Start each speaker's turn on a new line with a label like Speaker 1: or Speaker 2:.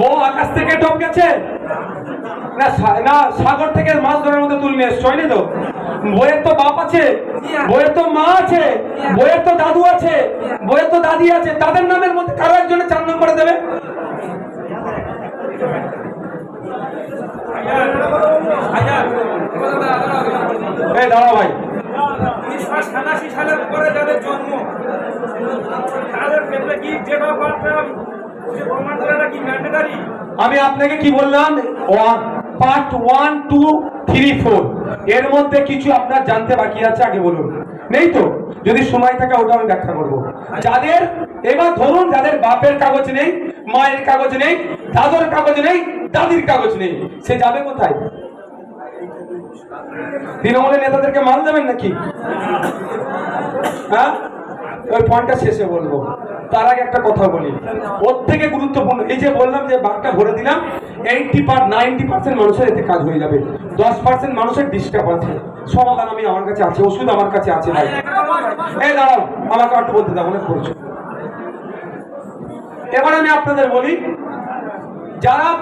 Speaker 1: বউ আকাশ থেকে টপ গেছে? না না, সাগর থেকে মাছ ধরার মধ্যে তুলে নিয়ে এসছো, হয়নি তো? বইয়ের তো বাপ আছে বইয়ের তো মা আছে বইয়ের তো দাদু আছে বইয়ের তো দাদি আছে, তাদের নামের মধ্যে কারও একজনের চার নম্বরে দেবে? দাঁড়াও ভাই।
Speaker 2: সালের পরে যাদের জন্ম, তাদের ক্ষেত্রে কি ডেট অফ
Speaker 1: আমি আপনাকে কি বললাম? Part one two three four এর মধ্যে কিছু আপনার জানতে বাকি আছে, আগে বলুন। নেই তো? যদি সময় থাকে, ওটা আমি ব্যাখ্যা করব। যাদের এবার ধরুন, যাদের বাপের কাগজ নেই, মায়ের কাগজ নেই, দাদুর কাগজ নেই, দাদির কাগজ নেই, সে যাবে কোথায়? তৃণমূলের নেতাদেরকে মাল দেবেন নাকি? হ্যাঁ? ওই পয়েন্টটা শেষে বলব। তার আগে একটা কথা বলি। ওর থেকে গুরুত্বপূর্ণ। এই যে বললাম যে বাঘটা ভরে দিলাম এইটটি পার নাইনটি পার্সেন্ট মানুষের এতে কাজ হয়ে যাবে। দশ পার্সেন্ট মানুষের ডিস্টার্ব আছে সমাধান আমি আমার কাছে আছে, ওষুধ আমার কাছে আছে ভাই। এই দাঁড়াও, আমাকে একটু বলতে দাও, অনেক করছ এবার আমি আপনাদের বলি, যারা